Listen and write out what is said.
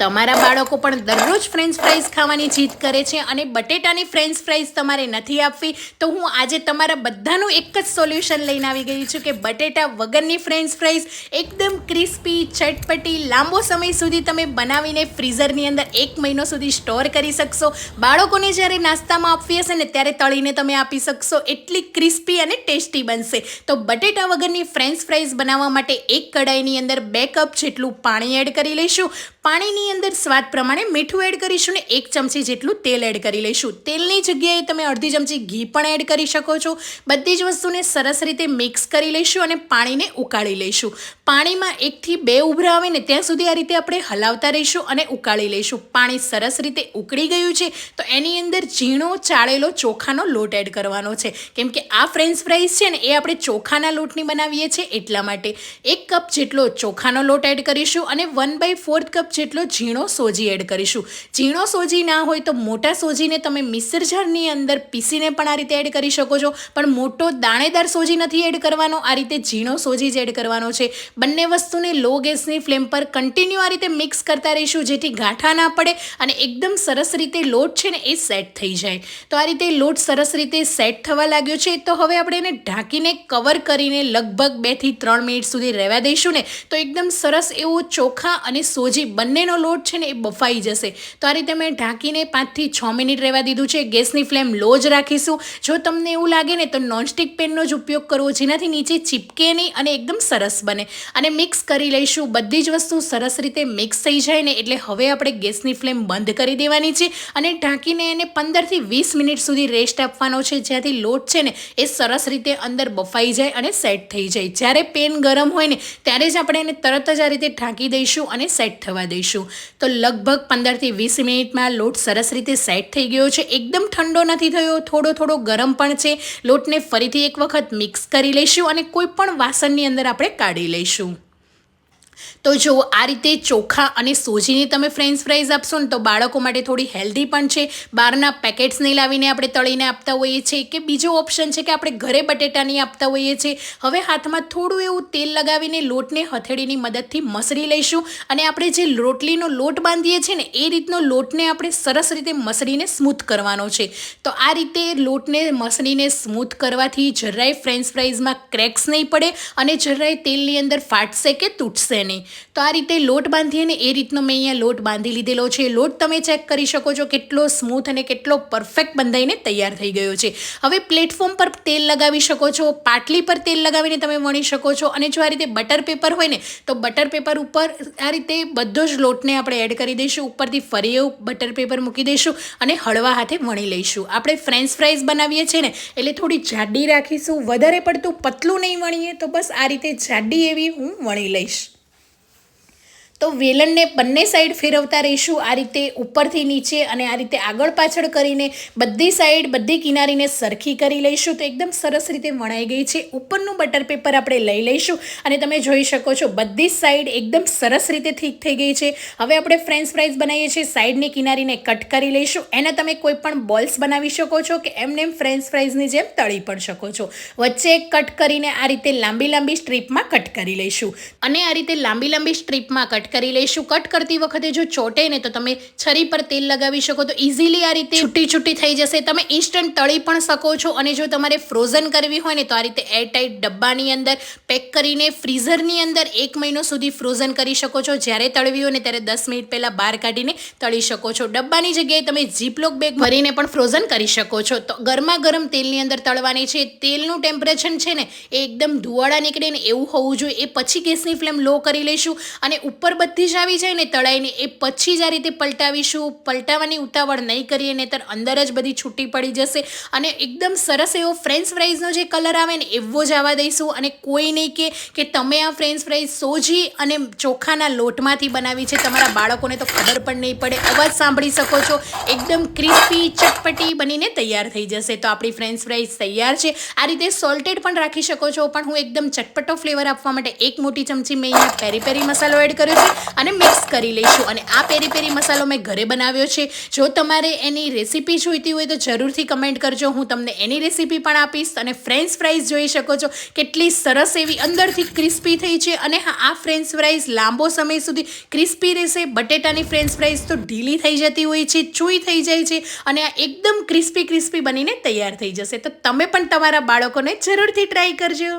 તમારા બાળકો પણ દરરોજ ફ્રેન્ચ ફ્રાઈઝ ખાવાની જીદ કરે છે અને બટેટાની ફ્રેન્ચ ફ્રાઈઝ તમારે નથી આપવી, તો હું આજે તમારા બધાનું એક જ સોલ્યુશન લઈને આવી ગઈ છું કે બટેટા વગરની ફ્રેન્ચ ફ્રાઈઝ એકદમ ક્રિસ્પી ચટપટી, લાંબો સમય સુધી તમે બનાવીને ફ્રીઝરની અંદર એક મહિનો સુધી સ્ટોર કરી શકશો. બાળકોને જ્યારે નાસ્તામાં આપવી હશે ને ત્યારે તળીને તમે આપી શકશો. એટલી ક્રિસ્પી અને ટેસ્ટી બનશે. તો બટેટા વગરની ફ્રેન્ચ ફ્રાઈઝ બનાવવા માટે એક કડાઈની અંદર બે કપ જેટલું પાણી એડ કરી લઈશું. પાણીની અંદર સ્વાદ પ્રમાણે મીઠું એડ કરીશું ને એક ચમચી જેટલું તેલ એડ કરી લઈશું. તેલની જગ્યાએ તમે અડધી ચમચી ઘી પણ એડ કરી શકો છો. બધી જ વસ્તુને સરસ રીતે મિક્સ કરી લઈશું અને પાણીને ઉકાળી લઈશું. પાણીમાં એકથી બે ઉભરા આવે ને ત્યાં સુધી આ રીતે આપણે હલાવતા રહીશું અને ઉકાળી લઈશું. પાણી સરસ રીતે ઉકળી ગયું છે, તો એની અંદર ઝીણો, ચાળેલો, ચોખાનો લોટ એડ કરવાનો છે. કેમ કે આ ફ્રેન્ચ ફ્રાઈસ છે ને, એ આપણે ચોખાના લોટની બનાવીએ છીએ એટલા માટે. એક કપ જેટલો ચોખાનો લોટ એડ કરીશું અને વન બાય ફોર્થ કપ જેટલો ઝીણો સોજી એડ કરીશું. ઝીણો સોજી ના હોય તો મોટા સોજીને તમે મિક્સર અંદર પીસીને પણ આ રીતે એડ કરી શકો છો. પણ મોટો દાણેદાર સોજી નથી એડ કરવાનો, આ રીતે ઝીણો સોજી જ એડ કરવાનો છે. બંને વસ્તુને લો ગેસની ફ્લેમ પર કન્ટિન્યુ આ રીતે મિક્સ કરતા રહીશું જેથી ગાંઠા ના પડે અને એકદમ સરસ રીતે લોટ છે ને એ સેટ થઈ જાય. તો આ રીતે લોટ સરસ રીતે સેટ થવા લાગ્યો છે. તો હવે આપણે એને ઢાંકીને કવર કરીને લગભગ બેથી ત્રણ મિનિટ સુધી રહેવા દઈશું ને. તો એકદમ સરસ એવો ચોખા અને સોજી બંનેનો લોટ છે ને એ બફાઈ જશે. તો આ રીતે મેં ઢાંકીને પાંચથી છ મિનિટ રહેવા દીધું છે. ગેસની ફ્લેમ લો જ રાખીશું. જો તમને એવું લાગે ને તો નોનસ્ટિક પેનનો જ ઉપયોગ કરવો જેનાથી નીચે ચીપકે નહીં અને એકદમ સરસ બને. અને મિક્સ કરી લઈશું. બધી જ વસ્તુ સરસ રીતે મિક્સ થઈ જાય ને એટલે હવે આપણે ગેસની ફ્લેમ બંધ કરી દેવાની છે અને ઢાંકીને એને પંદરથી વીસ મિનિટ સુધી રેસ્ટ આપવાનો છે. જ્યાંથી લોટ છે ને એ સરસ રીતે અંદર બફાઈ જાય અને સેટ થઈ જાય. જ્યારે પેન ગરમ હોય ને ત્યારે જ આપણે એને તરત જ આ રીતે ઢાંકી દઈશું અને સેટ થવા દઈશું. તો લગભગ પંદરથી વીસ મિનિટમાં લોટ સરસ રીતે સેટ થઈ ગયો છે. એકદમ ઠંડો નથી થયો, થોડો થોડો ગરમ પણ છે. લોટને ફરીથી એક વખત મિક્સ કરી લઈશું અને કોઈ પણ વાસણની અંદર આપણે કાઢી લઈશું. તો જો આ રીતે ચોખા અને સોજીની તમે ફ્રેન્ચ ફ્રાઈઝ આપશો ને તો બાળકો માટે થોડી હેલ્ધી પણ છે. બહારના પેકેટ્સ નહીં લાવીને આપણે તળીને આપતા હોઈએ છીએ કે બીજો ઓપ્શન છે કે આપણે ઘરે બટેટાની આપતા હોઈએ છીએ. હવે હાથમાં થોડું એવું તેલ લગાવીને લોટને હથેળીની મદદથી મસળી લઈશું અને આપણે જે રોટલીનો લોટ બાંધીએ છીએ ને એ રીતનો લોટને આપણે સરસ રીતે મસળીને સ્મૂથ કરવાનો છે. તો આ રીતે લોટને મસળીને સ્મૂથ કરવાથી જરાય ફ્રેન્ચ ફ્રાઈઝમાં ક્રેક્સ નહીં પડે અને જરાય તેલની અંદર ફાટશે કે તૂટશે નહીં તો આ રીતે લોટ બાંધીએ ને એ રીતનો મેં અહીંયા લોટ બાંધી લીધેલો છે. લોટ તમે ચેક કરી શકો છો કેટલો સ્મૂથ અને કેટલો પરફેક્ટ બંધાઈને તૈયાર થઈ ગયો છે. હવે પ્લેટફોર્મ પર તેલ લગાવી શકો છો, પાટલી પર તેલ લગાવીને તમે વણી શકો છો અને જો આ રીતે બટર પેપર હોય ને, તો બટર પેપર ઉપર આ રીતે બધો જ લોટને આપણે એડ કરી દઈશું. ઉપરથી ફરી એવું બટર પેપર મૂકી દઈશું અને હળવા હાથે વણી લઈશું. આપણે ફ્રેન્ચ ફ્રાઈઝ બનાવીએ છીએ ને, એટલે થોડી જાડી રાખીશું. વધારે પડતું પતલું નહીં વણીએ તો બસ આ રીતે જાડી એવી હું વણી લઈશ. તો વેલણને બંને સાઈડ ફેરવતા રહીશું. આ રીતે ઉપરથી નીચે અને આ રીતે આગળ પાછળ કરીને બધી સાઈડ બધી કિનારીને સરખી કરી લઈશું. તો એકદમ સરસ રીતે વણાઈ ગઈ છે. ઉપરનું બટર પેપર આપણે લઈ લઈશું અને તમે જોઈ શકો છો, બધી સાઈડ એકદમ સરસ રીતે ઠીક થઈ ગઈ છે. હવે આપણે ફ્રેન્ચ ફ્રાઈઝ બનાવીએ છીએ. સાઈડની કિનારીને કટ કરી લઈશું. એને તમે કોઈ પણ બોલ્સ બનાવી શકો છો કે એમને એમ ફ્રેન્ચ ફ્રાઈઝની જેમ તળી પણ શકો છો. વચ્ચે કટ કરીને આ રીતે લાંબી લાંબી સ્ટ્રીપમાં કટ કરી લઈશું. અને આ રીતે લાંબી લાંબી સ્ટ્રીપમાં કટ કરી લઈશું. કટ કરતી વખતે જો ચોટે ને તો તમે છરી પર તેલ લગાવી શકો. તો ઇઝીલી આ રીતે છૂટી છૂટી થઈ જશે. તમે ઇન્સ્ટન્ટ તળી પણ શકો છો અને જો તમારે ફ્રોઝન કરવી હોય ને તો આ રીતે એરટાઈટ ડબ્બાની અંદર પેક કરીને ફ્રીઝરની અંદર એક મહિનો સુધી ફ્રોઝન કરી શકો છો. જ્યારે તળવી હોય ને ત્યારે દસ મિનિટ પહેલાં બહાર કાઢીને તળી શકો છો. ડબ્બાની જગ્યાએ તમે જીપલોક બેગ ભરીને પણ ફ્રોઝન કરી શકો છો. તો ગરમા ગરમ તેલની અંદર તળવાની છે. તેલનું ટેમ્પરેચર છે ને એ એકદમ ધુવાડા નીકળે ને એવું હોવું જોઈએ. એ પછી ગેસની ફ્લેમ લો કરી લઈશું અને ઉપર બધી જ આવી જાય ને તળાઈને એ પછી જ આ રીતે પલટાવીશું. પલટાવવાની ઉતાવળ નહીં કરીએ, નહીંતર અંદર જ બધી છૂટી પડી જશે. અને એકદમ સરસ એવો ફ્રેન્ચ ફ્રાઈઝનો જે કલર આવે ને, એવો જ આવવા દઈશું. અને કોઈ નહીં કે કે તમે આ ફ્રેન્ચ ફ્રાઈઝ સોજી અને ચોખાના લોટમાંથી બનાવી છે. તમારા બાળકોને તો ખબર પણ નહીં પડે. અવાજ સાંભળી શકો છો. એકદમ ક્રિસ્પી ચટપટી બનીને તૈયાર થઈ જશે. તો આપણી ફ્રેન્ચ ફ્રાઈઝ તૈયાર છે. આ રીતે સોલ્ટેડ પણ રાખી શકો છો. પણ હું એકદમ ચટપટો ફ્લેવર આપવા માટે એક મોટી ચમચી મેં અહીંયા પેરી પેરી મસાલો એડ કર્યો અને મિક્સ કરી લઈશું. અને આ પેરી પેરી મસાલો મેં ઘરે બનાવ્યો છે. જો તમારે એની રેસીપી જોઈતી હોય તો જરૂરથી કમેન્ટ કરજો. હું તમને એની રેસીપી પણ આપીશ અને ફ્રેન્ચ ફ્રાઈઝ જોઈ શકો છો. કેટલી સરસ એવી અંદરથી ક્રિસ્પી થઈ છે. અને હા, આ ફ્રેન્ચ ફ્રાઈઝ લાંબો સમય સુધી ક્રિસ્પી રહેશે. બટેટાની ફ્રેન્ચ ફ્રાઈઝ તો ઢીલી થઈ જતી હોય છે, ચૂઈ થઈ જાય છે અને આ એકદમ ક્રિસ્પી ક્રિસ્પી બનીને તૈયાર થઈ જશે. તો તમે પણ તમારા બાળકોને જરૂરથી ટ્રાય કરજો.